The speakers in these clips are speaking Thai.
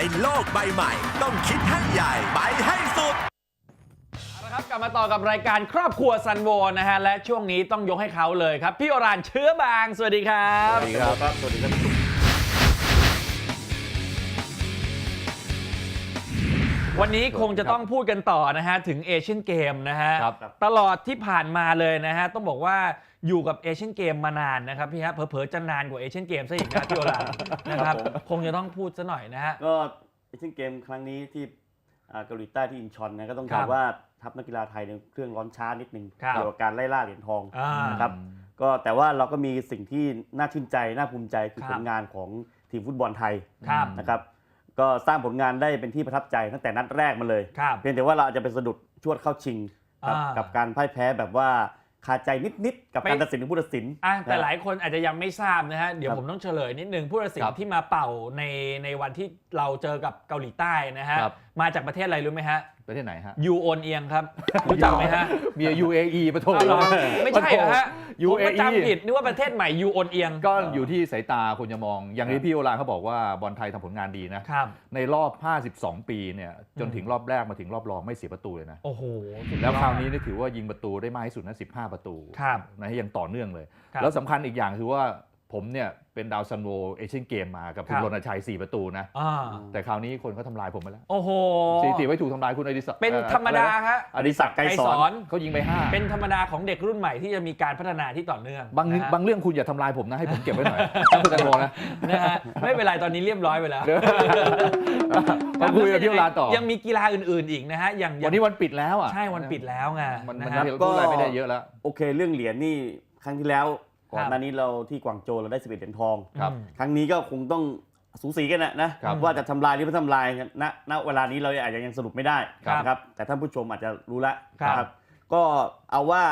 ในโลกใบใหม่ ต้องคิดให้ใหญ่ไปให้สุดเอาละครับกลับมาต่อกับรายการครอบครัวซันโวนะฮะ และช่วงนี้ต้องยกให้เขาเลยครับ พี่โอรานเชื้อบาง สวัสดีครับ สวัสดีครับ สวัสดีครับ วันนี้คงจะต้องพูดกันต่อนะฮะ ถึงเอเชียนเกมนะฮะ ครับ ตลอดที่ผ่านมาเลยนะฮะ ต้องบอกว่า อยู่กับเอเชียนเกมมานานนะครับพี่ฮะเผลอๆจะนานกว่าเอเชียนเกมซะอีกนะพี่โอรานนะครับครับผมคงจะต้องพูดซะหน่อยนะฮะ ก็เอเชียนเกมครั้งนี้ที่อ่าเกาหลีใต้ที่อินชอนนะก็ต้องครับอบกว่าทัพนักกีฬาไทยเนี่ยเครื่องร้อนช้านิดนึงครับ เกี่ยวกับการไล่ล่าเหรียญทอง อ่านะครับ ก็แต่ว่าเราก็มีสิ่งที่น่าชื่นใจ น่าภูมิใจคือครับผลงานของทีมฟุตบอลไทยครับนะครับก็สร้างผลงานได้เป็นที่ประทับใจตั้งแต่นัดแรกมาเลย ครับ เพียงแต่ว่าเราอาจจะไปสะดุดชวดเข้าชิงครับอ่ากั กับการพ่ายแพ้แบบว่า คาใจนิดๆกับไปการตัดสินของผู้ตัดสิน อะแต่นะหลายคนอาจจะยังไม่ทราบนะฮะ เดี๋ยวครับผมต้องเฉลยนิดนึงผู้ตัดสินครับที่มาเป่าในในวันที่เราเจอกับเกาหลีใต้นะฮะ ครับ มาจากประเทศอะไรรู้ไหมฮะประเทศไหนฮะยูโอนเอียงครับรู้จักไหมฮะมี UAE ปะโถอ้าวเหรอไม่ใช่เหรอฮะผมก็ UAE จำผิดนึกว่าประเทศใหม่ยูโอนเอียงก็อยู่ที่สายตาคนจะมอง อย่างที่พี่โอรานเขาบอกว่าบอลไทยทำผลงานดีนะครับในรอบ 52 ปีเนี่ยจนถึงรอบแรกมาถึงรอบรองไม่เสียประตูเลยนะโอ้โหสุดยอดแล้วคราวนี้นี่ถือว่ายิงประตูได้มากที่สุดนะ15 ประตูครับนะยังต่อเนื่องเลยครับแล้วสำคัญอีกอย่างคือว่าผมเนี่ย เป็นดาวซันโวเอเชียนเกมมากับคุคณรับ รณชัย 4 ประตูนะ อ่าแต่คราวนี้คนเขาทำลายผมไปแล้วโอ้โห สถิติไว้ถูกทำลายคุณอดิศักดิ์เป็นอ่อธรรมดาอะไนะฮะ อดิศักดิ์ไกรสอนเขายิงไปห้าเป็นธรรมดาของเด็กรุ่นใหม่ที่จะมีการพัฒนาที่ต่อเนื่องบางนะฮะบางเรื่องคุณอย่าทำลายผมนะให้ผมเก็บไว้หน่อยคุณแตงโมนะนะฮะไม่เป็นไรตอนนี้เรียบร้อยไปแล้วมาคุยกับพี่โอรานต่อ ยังมีกีฬาอื่นๆอีกนะฮะอย่างวันนี้วันปิดแล้วอะใช่วันปิดแล้วไงมันนะมันฮะพูดอะไรไม่ได้เยอะแล้ว โอเคเรื่องเหรียญนี่ครั้งที่แล้ว ก่อนครับหน้านี้เราที่กวางโจวเราได้ 11 เหรียญทอง ครับ ครั้งนี้ก็คงต้องสูสีกันนะนะ ครับว่าจะทำลายหรือไม่ทำลายณณเวลานี้เราอาจจะยังสรุปไม่ได้ครับ นะครับแต่ท่านผู้ชมอาจจะรู้ละครับ นะก็เอาว่า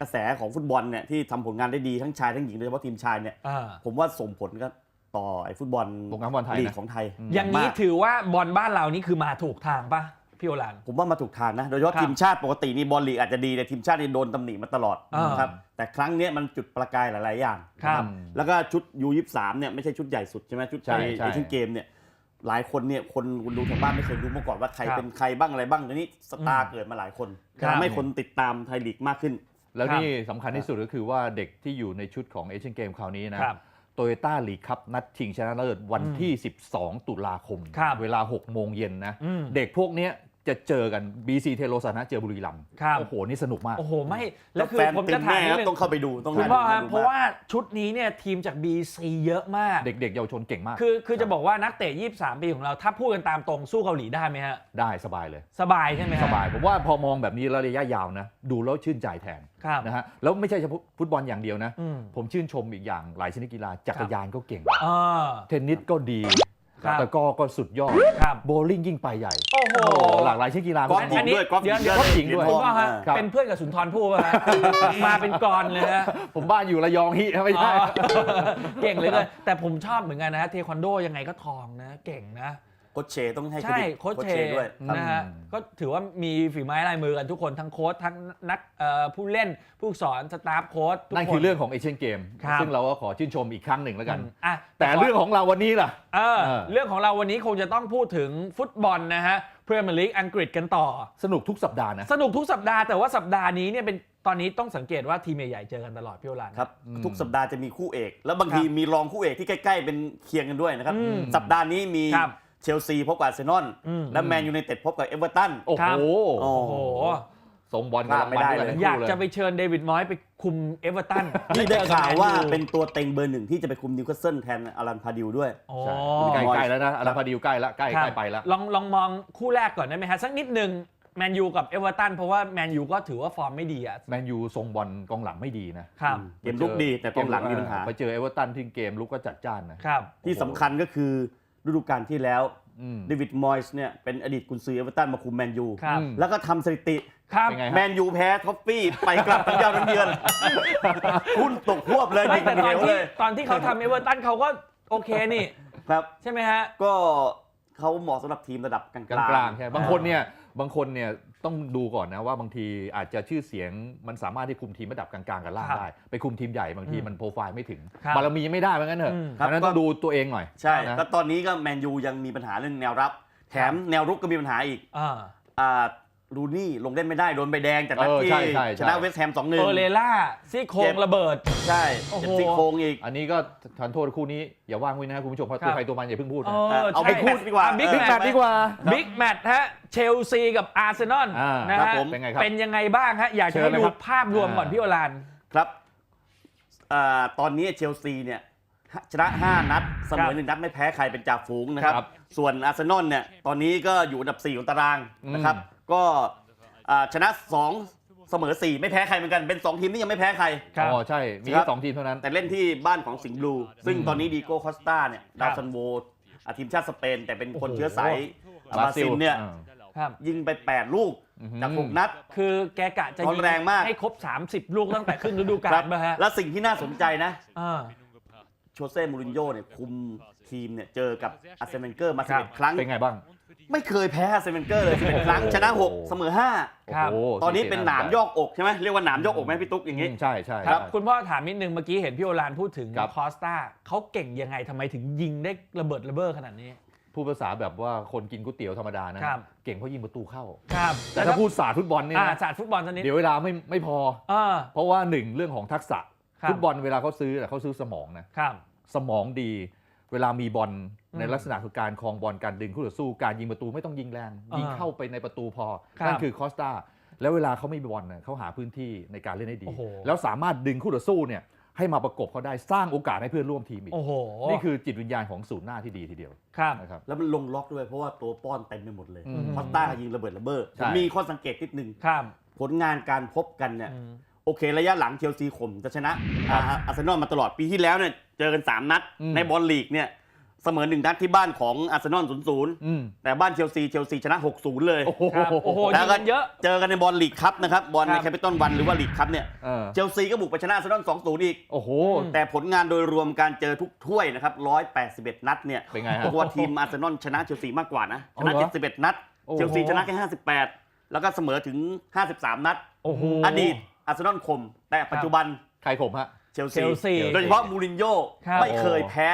กระแสของฟุตบอลเนี่ยที่ทำผลงานได้ดีทั้งชายทั้งหญิงโดยเฉพาะทีมชายเนี่ยอ่าผมว่าส่งผลก็ต่อไอ้ฟุตบอลวงการฟุตบอลไทยนะลีกของไทยอย่างนี้มาก ถือว่าบอลบ้านเรานี่คือมาถูกทางปะ พี่โอรันผมว่ามาถูกทางนะ โดยเฉพาะครับทีมชาติปกตินี่บอลลีกอาจจะดีแต่ทีมชาตินี่โดนตำหนิมาตลอดอ่านนะครับแต่ครั้งเนี้ยมันจุดประกายหลาย ๆ อย่างครับ นะแล้วก็ชุด U23 เนี่ยไม่ใช่ชุดใหญ่สุดใช่ไหมชุดใช่ไอใช่ เอเชียนเกมเนี่ยหลายคนเนี่ยคนคุณดูทางบ้านไม่เคยรู้มาก่อนว่าใครครับเป็นใครบ้างอะไรบ้างทีนี้สตาร์เกิดมาหลายคนครับ ทำให้คนติดตามไทยลีกมากขึ้น แล้วนี่สำคัญที่สุดก็คือว่าเด็กที่อยู่ในชุดของเอเชียนเกมคราวนี้นะ ครับ โตโยต้าลีกคัพนัดชิงชนะเลิศวันที่ 12 ตุลาคม ครับเวลา 6 โมงเย็นนะ อืมเด็กพวกเนี้ย จะเจอกัน BC เทโลสนะเจอบุรีรัมย์ครับ โอ้โห นี่สนุกมาก โอ้โหไม่ แล้วคือแฟนผมติจะมถามแม่นิดครับนึงต้องเข้าไปดูต้องคุณพ่อครับดูมกเพราะว่าชุดนี้เนี่ยทีมจาก BC เยอะมาก เด็กๆเยาวชนเก่งมาก คือคือจะบอกว่านักเตะ 23 ปีของเรา ถ้าพูดกันตามตรงสู้เกาหลีได้ไหมฮะ ได้สบายเลย สบายใช่ไหมฮะสบาย ผมว่าพอมองแบบนี้แล้วระยะยาวนะ ดูแล้วชื่นใจแทนครับ นะฮะแล้วไม่ใช่เฉพาะฟุตบอลอย่างเดียวนะ อืม ผมชื่นชมอีกอย่างหลายชนิดกีฬาจักรยานก็เก่งอ่าเทนนิสก็ดี ครับตะกร้อก็สุดยอดครับ โบว์ลิ่งยิ่งไปใหญ่โอ้โหโอ้โหหลากหลายชนิดกีฬา กอล์ฟมากหญิงด้วยกอล์ฟหญิงเดี๋ยวกอล์ฟหญิงด้วยเหรีคุญณทพ่อองฮะครับ เป็นเพื่อนกับสุนทรภู่ป่ะฮะมาเป็นกรเลยฮะผมบ้านอยู่ระยองฮิไม่ใช่อ๋อเก่งเหลยเลยแต่ผมชอบเหมือนกันนะฮะเทควันโดยังไงก็ทองนะ เก่งนะ โค้ชเชต้องให้เครใช่ดิตโค้ชเชด้วยครับ นะฮะอืม ก็ถือว่ามีฝีไม้ลายมือกันทุกคนทั้งโค้ชทั้งนักเอ่อผู้เล่นผู้สอนสตาฟโค้ชทุกนั่นคคือเรื่องของเอเชียนเกมครับ ซึ่งเราก็ขอชื่นชมอีกครั้งหนึ่งแล้วกันอืมอะแต่ขเรื่องของเราวันนี้ล่ะ เออเออ เรื่องของเราวันนี้คงจะต้องพูดถึงฟุตบอลนะฮะพรีเมียร์ลีกอังกฤษกันต่อ สนุกทุกสัปดาห์นะ สนุกทุกสัปดาห์แต่ว่าสัปดาห์นี้เนี่ยเป็นตอนนี้ต้องสังเกตว่าทีมใหญ่ๆเจอกันตลอดพี่โอรัน ครับอืม ทุกสัปดาห์จะมีคู่เอก แล้วบางทีครับมีรองคู่เอกที่ใกล้ ๆ เป็นเคียงกันด้วยนะครับ อืมสัปดาห์นี้มีครับเชลซีพบกับอาร์เซนอลอืม และแมนยูไนเต็ดพบกับเอเวอร์ตัน โอ้ครัโหบโอ้โอ้โหส่งบอลพลาดไม่ได้เลยทั้งคู่อยากจะไปเชิญเดวิดมอยส์ไปคุมเอเวอร์ตันนี่ได้ข่าวว่าแมยูเป็นตัวเต็งเบอร์หนึ่งที่จะไปคุมนิวคาสเซิลแทนอารันพาดิวด้วยโอ้ใช่ใกล้ใกล้แล้วนะอาราพาดิวใกล้แล้วใกล้ครับใกล้ไปแล้วลองลองมองคู่แรกก่อนได้ไหมฮะ สักนิดหนึ่งแมนยูกับเอเวอร์ตันเพราะว่าแมนยูก็ถือว่าฟอร์มไม่ดีอะแมนยูทรงบอลกองหลังไม่ดีนะครับ เกมลุกดีแต่กองหลังมีปัญหา ไปเจอเอเวอร์ตันที่เกมลุกก็จัดจ้านนะ ครับ ที่สำคัญก็คือฤดูกาลที่แล้วอืม เดวิดมอยส์เนี่ยเป็นอดีตกุนซือเอเวอร์ตันมาคุมแมนยูครับอืมแล้วก็ทำสถิติครับเป็นไงแมนยูแพ้ท็อฟฟี่ไปกลับทั้งเย้าทั้งเยือนหุ้นตกควบเลยไม่แต่ตอนเหวที่เลยตอนที่เขาทำเอเวอร์ตันเขาก็โอเคนี่ ครับ ใช่ไหมฮะ ก็เขาเหมาะสำหรับทีมระดับกลางกลางๆใช่บางคนเนี่ยบางคนเนี่ย ต้องดูก่อนนะว่าบางทีอาจจะชื่อเสียงมันสามารถที่คุมทีมระดับกลางๆกับล่างครับได้ ไปคุมทีมใหญ่บางทีอืมมันโปรไฟล์ไม่ถึงครับบารมียังไม่ได้เหมือนกันเถอะอืม ดังนั้นต้องดูตัวเองหน่อยใช่นะ ก็ตอนนี้ก็แมนยูยังมีปัญหาเรื่องแนวรับ แถมแนวรุกก็มีปัญหาอีกอ่า อ่า รูนี่ลงเล่นไม่ได้โดนใบแดงจากนัดเออที่ใช่ใช่ใช่ ชนะเวสต์แฮมสองหนึ่งเออเลล่าซี่โครงระเบิด ใช่โอ้โห เจ็บซี่โครงอีก อันนี้ก็ทานโทษคู่นี้อย่าว่างไว้นะคุณผู้ชมเพราะครัตัวบ ใครตัวมันอย่าเพิ่งพูดเอนะอเอาใช่บิ๊กแมตช์ดีกว่าบิ๊กเออแมตช์ดีกว่า บิ๊กแมตช์ฮะเชลซีกับอาร์เซนอลอ่านนะครับฮะผม เป็นไงครับเป็นยังไงบ้างฮะ อยากจะเชิญให้เลยดูครับ ภาพรวมก่อนอ่าพี่โอราน ครับอ่าตอนนี้เชลซีเนี่ยชนะ 5 นัดเสมอหนึ่งนัดไม่แพ้ใครเป็นจ่าฝูงนะครับ ครับส่วนอาร์เซนอลเนี่ยตอนนี้ก็อยู่อันดับ 4 ของตารางนะครับ อืม ก็อ่าชนะ2เสมอ4ไม่แพ้ใครเหมือนกันเป็น2ทีมที่ยังไม่แพ้ใคร ครับ อ๋อใช่ มีครัแค่บ สองทีมเท่านั้น แต่เล่นที่บ้านของสิงห์บลู ซึ่งตอนนี้ดีโก้คอสตาเนี่ยดาวซันโวอะทีมชาติสเปน แต่เป็นคนโอ้โห เชื้อสายบราซิลเนี่ย อ่าครับ ยิงไป 8 ลูกอือหือ จาก6นัด คือแกกะจะร้อนแรงมาก ให้ครบ 30 ลูกตั้งแต่ครึ่งฤดูกาครัลบมาฮะและสิ่งที่น่าสนใจนะ อ่า โชเซ่มูรินโญ่เนี่ยคุมทีมเนี่ยเจอกับอาร์เซนเวนเกอร์มาครับ11ครั้ง เป็นไงบ้าง ไม่เคยแพ้อาร์เซนเวนเกอร์เลย11ครั้งชนะโอ้โห6เสมอครับโอ้โห5ตอนนี้เป็นหนามยอกอกใช่ไหมเรียกว่าหนามยอกอกไหมพี่ตุ๊กอย่างอืนี้มใช่ใช่ครับใช่คุณพ่อถามนิดนึงเมื่อกี้เห็นพี่โอรานพูดถึงครับ คอสตาเขาเก่งยังไงทำไมถึงยิงได้ระเบิดระเบ้อขนาดนี้ พูดภาษาแบบว่าคนกินก๋วยเตี๋ยวธรรมดานะครับ เก่งเพราะยิงประตูเข้า ครับแต่ถ้าพูดศาสตร์ฟุตบอลเนี่ยอ่านะศาสตร์ฟุตบอลสักนิดเดี๋ยวเวลาไม่ไม่พอ อ่า เพราะว่าหนึ่งเรื่องของทักษะครับ ฟุตบอลเวลาเขาซื้อน่ะเขาซื้อสมองนะครับ สมองดี เวลามีบอลอืม ในลักษณะคือการครองบอลการดึงคู่ต่อสู้การยิงประตูไม่ต้องยิงแรงอ่ายิยิงเข้าไปในประตูพอครับนั่นคือคอสตาแล้วเวลาเขาไม่มีบอลน่ะเขาหาพื้นที่ในการเล่นได้ดีโอ้โหแล้วสามารถดึงคู่ต่อสู้เนี่ยให้มาประกบเขาได้สร้างโอกาสให้เพื่อนร่วมทีมอีก โอ้โห นี่คือจิตวิญญาณของศูนย์หน้าที่ดีทีเดียว ครับ นะครับ แล้วมันลงล็อกด้วยเพราะว่าตัวป้อนเต็มไปหมดเลยอืมคอสต้าก็ยิงระเบิดระเบ้อใช่ ผมมีข้อสังเกตนิดนึง ครับ ผลงานการพบกันเนี่ยอืมโอเคระยะหลังเชลซีข่มจะชนะอาอาร์เซนอลมาตลอดปีที่แล้วเนี่ยเจอกัน 3 นัด อืม ในบอลลีกเนี่ย เสมอหนึ่งนัดที่บ้านของอาร์เซนอลศูนย์ศูนย์อืมแต่บ้านเชลซีเชลซีชนะ6-0เลย โอ้โห ครับโอ้โหแล้ยิวงก็กันเยอะ เจอกันในบอลลีกครับนะครับบอลในครับ แคปิตอลวันหรือว่าลีกครับเนี่ยเออ เชลซีก็บุกไปชนะอาร์เซนอล2-0อีก โอ้โหอืมแต่ผลงานโดยรวมการเจอทุกถ้วยนะครับ181 นัดเนี่ยเป็นไงฮะ ตัวทีมอาร์เซนอลชนะเชลซีมากกว่านะชนะ เอาเหรอ71 นัด โอ้โห เชลซีชนะแค่ 58 แล้วก็เสมอถึง 53 นัด โอ้โหอดีตอาร์เซนอลคม แต่ปัจจุบันใครข่มฮะ เชลเชลซีซี โดยเฉพาะมูรินโญ่ครับ ไม่เคยแพ้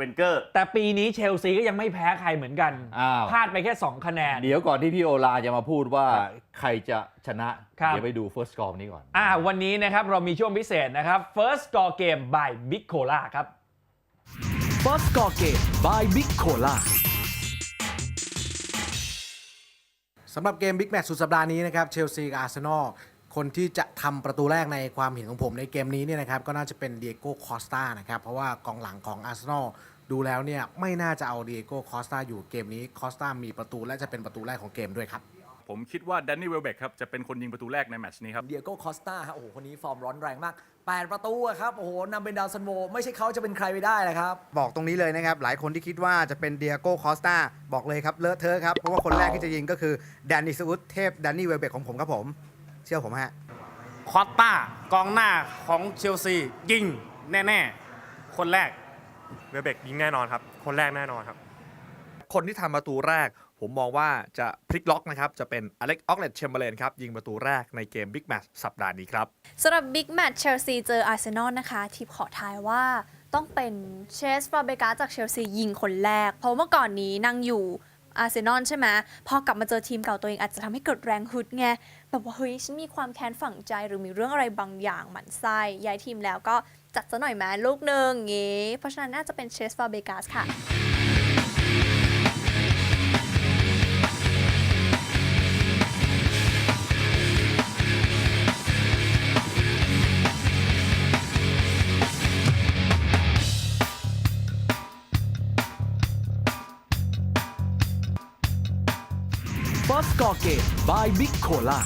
เวนเกอร์ แต่ปีนี้เชลซีก็ยังไม่แพ้ใครเหมือนกันอ้าว พลาดไปแค่ 2 คะแนน เดี๋ยวก่อนที่พี่โอลาจะมาพูดว่าใครจะชนะ ครับ เดี๋ยวไปดู first score นี้ก่อน อ่าวันนี้นะครับเรามีช่วงพิเศษนะครับ First Score Game by Big Cola ครับ First Score Game by Big Cola สำหรับเกมบิ๊กแมตช์สุดสัปดาห์นี้นะครับเชลซีกับอาร์เซนอลคนที่จะทำประตูแรกในความเห็นของผมในเกมนี้เนี่ยนะครับก็น่าจะเป็นเดียโก้คอสตานะครับเพราะว่ากองหลังของอาร์เซนอล ดูแล้วเนี่ยไม่น่าจะเอาเดียโก้คอสตาอยู่เกมนี้คอสตามีประตูและจะเป็นประตูแรกของเกมด้วยครับผมคิดว่าแดนนี่เวลเบกครับจะเป็นคนยิงประตูแรกในแมตช์นี้ครับเดียโก้คอสตาฮะโอ้โหคนนี้ฟอร์มร้อนแรงมาก 8 ประตูอะครับโอ้โหนำเป็นดาวซันโวไม่ใช่เขาจะเป็นใครไปได้เลยครับ บอกตรงนี้เลยนะครับ หลายคนที่คิดว่าจะเป็นเดียโก้คอสตาบอกเลยครับเลอะเทอะครับ เพราะว่าคนแรกที่จะยิงก็คือแดนนิสอุตเทพแดนนี่เวลเบกของผมครับผม เชื่อผมฮะคอตตากองหน้าของเชลซียิงแน่ ๆ คนแรก เวลเบกยิงแน่นอนครับ คนแรกแน่นอนครับ คนที่ทำประตูแรก ผมมองว่าจะพลิกล็อกนะครับ จะเป็นอเล็กออกเลตเชมเบอร์เลนครับ ยิงประตูแรกในเกมบิ๊กแมตช์สัปดาห์นี้ครับสำหรับบิ๊กแมตช์เชลซีเจออาร์เซนอลนะคะทิปขอทายว่าต้องเป็นเชสฟาเบกาจากเชลซียิงคนแรก เพราะเมื่อก่อนนี้นั่งอยู่อาร์เซนอลใช่ไหมพอกลับมาเจอทีมเก่าตัวเองอาจจะทำให้เกิดแรงฮึดไงแบบว่าเฮ้ยฉันมีความแค้นฝังใจหรือมีเรื่องอะไรบางอย่างหมั่นไส้ย้ายทีมแล้วก็ จัดซะหน่อยแม้ลูกหนึ่งงี้ เพราะฉะนั้นน่าจะเป็นเชสฟาเบกาสค่ะ First Score Game by Big Cola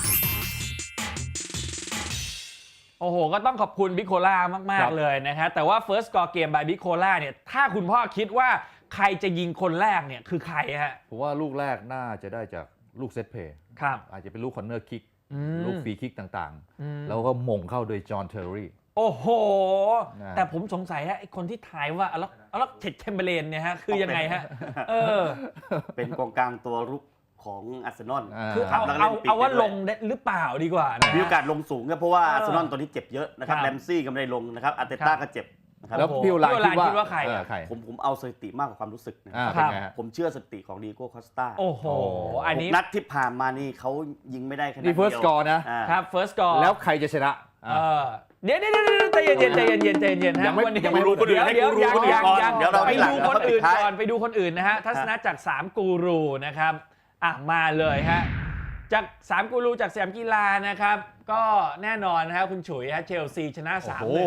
อ้โห ก็ต้องขอบคุณ Big Cola มาครักบๆเลยนะฮะแต่ว่า First Score Game by Big Cola เนี่ยถ้าคุณพ่อคิดว่าใครจะยิงคนแรกเนี่ยคือใครฮะผมว่าลูกแรกน่าจะได้จากลูกเซตเพย์ครับ อาจจะเป็นลูกคอนเนอร์คิกอืมลูกฟรีคิกต่างอืมๆแล้วก็หม่งเข้าโดยจอห์นเทอร์รี่โอ้โหนะแต่ผมสงสัยฮะไอคนที่ทายว่าอล็อกอล็อกเท็ดเทมเบเลนเนี่ยฮะ คือยังไงฮะ เออ เป็นกองกลางตัวรุก ของอาร์เซนอลอ่าคือครัเอาบแล้วก็เอาเล่นปีกเอาว่าได้ด้วย ลงได้หรือเปล่าดีกว่านะ มีโอกาสลงสูงครับเพราะว่าเอออาร์เซนอลตอนนี้เจ็บเยอะนะครับครับ แรมซี่ก็ไม่ได้ลงนะครับอาร์เตครัต้าบก็เจ็บนะครับแล้วโอ้โหพี่โอลานพี่โอลานคิดว่าคิดว่าใครเออใครผมผมเอาสถิติมากกว่าความรู้สึกนะอ่าคเป็รับนไงฮะ ผมเชื่อสถิติของดีโก้คอสตาโอ้โห อันนี้นัดที่ผ่านมานี่เขายิงไม่ได้แค่นัดนี่ เดียว first score นะ อ่า ครับ first score แล้วใครจะชนะเออเดี๋ยวเดี๋ยวเดี๋ยวใจเย็นๆใจเย็นๆใจเย็นๆฮะยังไม่วันนี้ยังไม่รู้คนอื่นให้เดี๋ยวกูรู้ยังคนอื่นยังก่อนยังเดี๋ยวเราไปทีหลังดูเราคนค่อยปิดอื่นท้าย ก่อนไปดูคนอื่นนะฮะทัศนะจาก 3 กูรูนะครับ อะมาเลยฮะจาก3กูรูจากสยามกีฬานะครับ ก็แน่นอนนะฮะคุณฉุยฮะเชลซีชนะ3โอ้1โห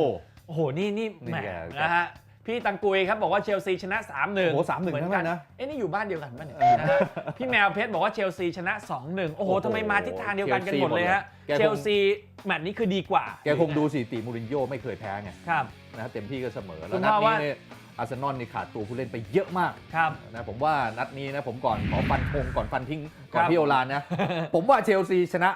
โอ้โห นี่นี่นี่แหมแกนะฮะพี่ตังกุยครับบอกว่าเชลซีชนะ 3 1 โอ้โห3-1เหมือนทั้งกันั้นนะเอ้นี่อยู่บ้านเดียวกันป่ะเนี่ยนะฮะพี่แมวเพชรบอกว่าเชลซีชนะ 2 1โอ้โหโอ้โหทำไมมาทิศทางเดียวกันกันหมดเลยฮะแกคงเชลซีแมตช์นี้คือดีกว่า แกคงดูสถิติมูรินโญ่ไม่เคยแพ้ไง ครับนะเต็มที่ก็เสมอคุแล้วณนัดพ่อนี้ว่าเนี่ย อาร์เซนอลนี่ขาดตัวผู้เล่นไปเยอะมากครับ นะผมว่านัดนี้นะผมก่อนขอฟันธงก่อนฟันทิ้งก่อนครับพี่โอลานนะ ผมว่าเชลซีชนะ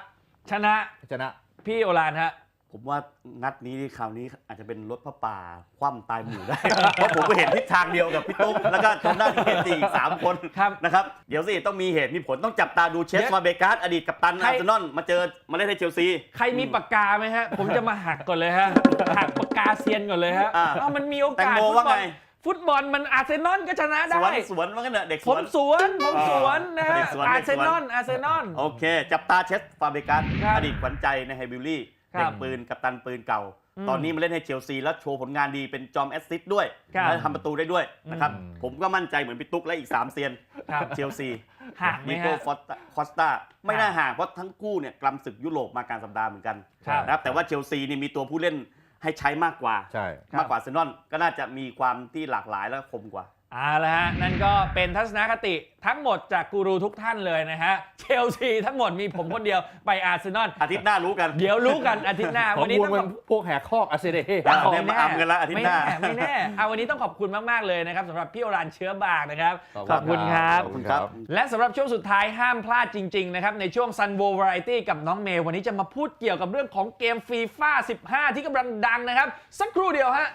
ชนะชนะ พี่โอลานฮะผมว่านัดนี้คราวนี้อาจจะเป็นรถพระป่าคว่ำตายหมู่ได้ เพราะผมก็เห็นทิศทางเดียวกับพี่ตุ๊กแล้วก็ทางด้านเคนตีอีกสามคนครับนะครับเดี๋ยวสิต้องมีเหตุมีผลต้องจับตาดูเชสเดี๋ยวมาเบการ์ดอดีตกัปตันใครอาร์เซนอลมาเจอมาเล่นให้เชลซี ใครมีปากกาไหมฮะ ผมจะมาหักก่อนเลยฮะ หักปากกาเซียนก่อนเลยฮะอ่าเอ้ามันมีโอแตงกาสโมฟุตว่าบอไงล ฟุตบอลมันอาร์เซนอลก็ชนะสได้ วนสวนว่ากันเถอะเด็กสผวมน สวนผมสวนนะฮะเด็กสวนอาร์เซนอลเด็กสวนอาร์เซนอล โอเค จับตาเชสฟาเบการ์ดครับอดีตขวัญใจในไฮบิลลี่ครัเด็บกปืนกัปตันปืนเก่า อืมตอนนี้มาเล่นให้เชลซีแล้วโชว์ผลงานดีเป็นจอมแอสซิสต์ด้วยครับและทำประตูได้ด้วยนะครับ อืม ผมก็มั่นใจเหมือนพี่ตุ๊กและอีก 3 เซียนครับ เชลซีห่างไหมนิโก้ฮะฟอสตาคอสตาไม่น่าห่างเพราะทั้งคู่เนี่ยกลำศึกยุโรปมาการสัปดาห์เหมือนกันครับ นะครับแต่ว่าเชลซีนี่มีตัวผู้เล่น ให้ใช้มากกว่า ใช่ มากกว่าอาร์เซนอลก็น่าจะมีความที่หลากหลายและคมกว่า เอาละฮะนั่นก็เป็นทัศนคติทั้งหมดจากกูรูทุกท่านเลยนะฮะเชลซีทั้งหมดมีผมคนเดียวไปอาร์เซนอลอาทิตย์หน้ารู้กัน เดี๋ยวรู้กันอาทิตย์หน้าขอวันงนี้มวลต้องมัขนอบพวกแหกคอกอาเซเดเฮอะไม่ได้มาอำกันละอาทิตย์หน้าไม่แน่ไม่แน่เอาวันนี้ต้องขอบคุณมากๆเลยนะครับสำหรับพี่โอรานเชื้อบางนะครับ ขอบขอบคุณครับขอบคุณครับ และสำหรับช่วงสุดท้ายห้ามพลาดจริงๆนะครับในช่วง Sun w o Variety กับน้องเมย์วันนี้จะมาพูดเกี่ยวกับเรื่องของเกมฟีฟ่า15 ที่กำลังดังนะครับ สักครู่เดียวฮะ